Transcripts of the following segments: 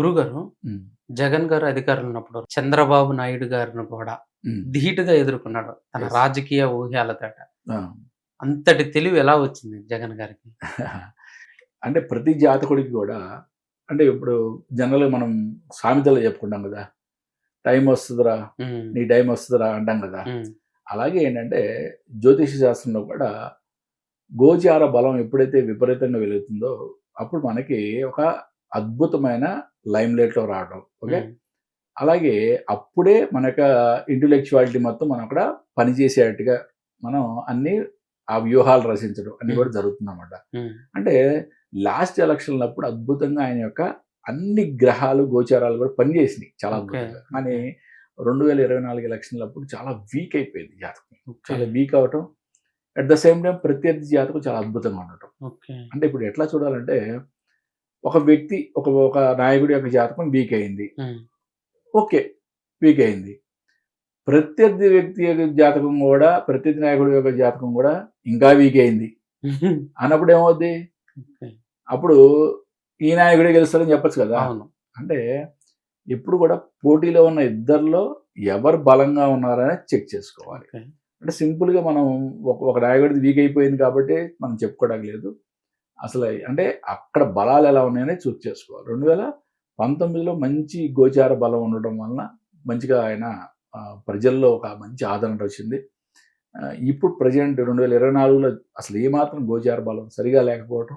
గురుగారు జగన్ గారు అధికారులు ఉన్నప్పుడు చంద్రబాబు నాయుడు గారిని కూడా ధీటుగా ఎదుర్కొన్నాడు. తన. రాజకీయ ఊహ్యాలతోట. అంతటి తెలివి ఎలా వచ్చింది జగన్ గారికి? అంటే ప్రతి జాతకుడికి కూడా అంటే ఇప్పుడు జనరల్గా మనం సామెతలు చెప్పుకుంటాం కదా టైం వస్తుందిరా నీ టైం వస్తుందిరా అంటాం కదా. అలాగే ఏంటంటే జ్యోతిష శాస్త్రంలో కూడా గోచార బలం ఎప్పుడైతే విపరీతంగా వెలుగుతుందో అప్పుడు మనకి ఒక అద్భుతమైన లైమ్ లైట్లో రావడం. ఓకే? అలాగే అప్పుడే మన యొక్క ఇంటలెక్చువాలిటీ మొత్తం మనం అక్కడ పనిచేసేట్టుగా మనం అన్ని ఆ వ్యూహాలు రచించడం అన్ని కూడా జరుగుతుంది అనమాట ఉమ్, అంటే లాస్ట్ ఎలక్షన్ అప్పుడు అద్భుతంగా ఆయన యొక్క అన్ని గ్రహాలు గోచారాలు కూడా పనిచేసినాయి చాలా. అద్భుతంగా. కానీ రెండు వేల ఇరవై నాలుగు ఎలక్షన్ల అప్పుడు చాలా వీక్ అయిపోయింది జాతకం. చాలా వీక్ అవటం. అట్ ద సేమ్ టైం ప్రత్యర్థి జాతకం చాలా అద్భుతంగా ఉండటం. అంటే ఇప్పుడు ఎట్లా చూడాలంటే ఒక వ్యక్తి ఒక ఒక నాయకుడి యొక్క జాతకం వీక్ అయింది. ఓకే వీక్ అయింది. ప్రత్యర్థి వ్యక్తి యొక్క జాతకం కూడా ప్రత్యర్థి నాయకుడి యొక్క జాతకం కూడా ఇంకా వీక్ అయింది. అన్నప్పుడు ఏమవుద్ది? అప్పుడు ఈ నాయకుడే గెలుస్తారని చెప్పొచ్చు కదా? అంటే ఎప్పుడు కూడా పోటీలో ఉన్న ఇద్దరిలో ఎవరు బలంగా ఉన్నారని చెక్ చేసుకోవాలి. అంటే సింపుల్గా మనం ఒక ఒక నాయకుడిది వీక్ అయిపోయింది కాబట్టి మనం చెప్పుకోవడానికి లేదు. అసలు అంటే అక్కడ బలాలు ఎలా ఉన్నాయని చూస్ చేసుకోవాలి. రెండు వేల పంతొమ్మిదిలో మంచి గోచార బలం ఉండడం వలన మంచిగా ఆయన ప్రజల్లో ఒక మంచి ఆదరణ వచ్చింది. ఇప్పుడు ప్రజెంట్ రెండు వేల ఇరవై నాలుగులో అసలు ఏమాత్రం గోచార బలం సరిగా లేకపోవటం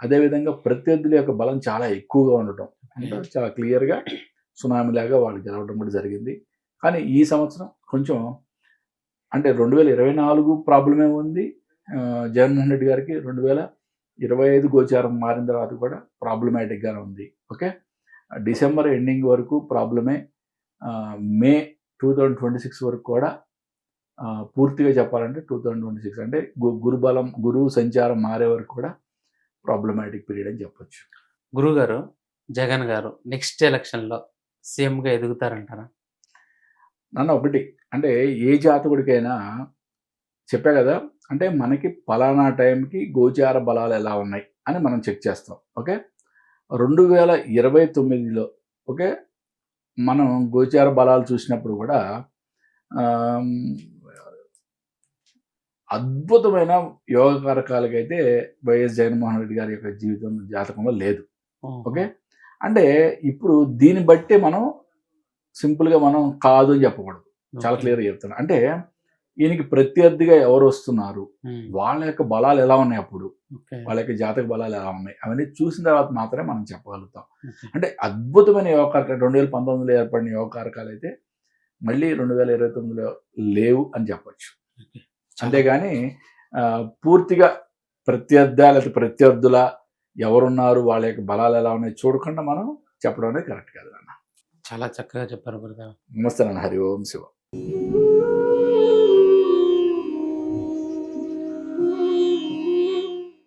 అదేవిధంగా ప్రత్యర్థుల యొక్క బలం చాలా ఎక్కువగా ఉండటం అంటే చాలా క్లియర్గా సునామీ లాగా వాళ్ళు గెలవడం కూడా జరిగింది. కానీ ఈ సంవత్సరం కొంచెం అంటే రెండు వేల ఇరవై నాలుగు ప్రాబ్లమే ఉంది. జగన్మోహన్ రెడ్డి గారికి రెండు వేల ఇరవై ఐదు గోచారం మారిన తర్వాత కూడా ప్రాబ్లమాటిక్గానే ఉంది. ఓకే డిసెంబర్ ఎండింగ్ వరకు ప్రాబ్లమే May two thousand twenty six వరకు కూడా పూర్తిగా చెప్పాలంటే టూ థౌజండ్ ట్వంటీ సిక్స్ అంటే గు- గురుబలం గురువు సంచారం మారే వరకు కూడా ప్రాబ్లమాటిక్ పీరియడ్ అని చెప్పొచ్చు. గురుగారు జగన్ గారు నెక్స్ట్ ఎలక్షన్లో సీఎం గా ఎదుగుతారంటారా? నన్ను ఒకటి అంటే ఏ జాతకుడికైనా చెప్పా కదా అంటే మనకి పలానా టైంకి గోచార బలాలు ఎలా ఉన్నాయి అని మనం చెక్ చేస్తాం. ఓకే? రెండు వేల ఇరవై తొమ్మిదిలో ఓకే? మనం గోచార బలాలు చూసినప్పుడు కూడా అద్భుతమైన యోగకారకాలకైతే వైఎస్ జగన్మోహన్ రెడ్డి గారి యొక్క జీవితం జాతకంలో లేదు. ఓకే? అంటే ఇప్పుడు దీన్ని బట్టి మనం సింపుల్గా మనం కాదు అని చెప్పకూడదు. చాలా క్లియర్గా చెప్తాను అంటే ఈయనకి ప్రత్యర్థిగా ఎవరు వస్తున్నారు? వాళ్ళ యొక్క బలాలు ఎలా ఉన్నాయి అప్పుడు? వాళ్ళ యొక్క జాతక బలాలు ఎలా ఉన్నాయి? అవన్నీ చూసిన తర్వాత మాత్రమే మనం చెప్పగలుగుతాం. అంటే అద్భుతమైన యోగకారకాలు రెండు వేల పంతొమ్మిదిలో ఏర్పడిన యోగకారకాలు అయితే మళ్ళీ రెండు వేల ఇరవై తొమ్మిదిలో లేవు అని చెప్పొచ్చు. అంతేగాని పూర్తిగా ప్రత్యర్థ లేకపోతే ప్రత్యర్థుల ఎవరున్నారు వాళ్ళ యొక్క బలాలు ఎలా ఉన్నాయి చూడకుండా మనం చెప్పడం అనేది కరెక్ట్ కాదు అన్న చాలా చక్కగా చెప్పారు నమస్తే నాన్న. హరి ఓం శివ.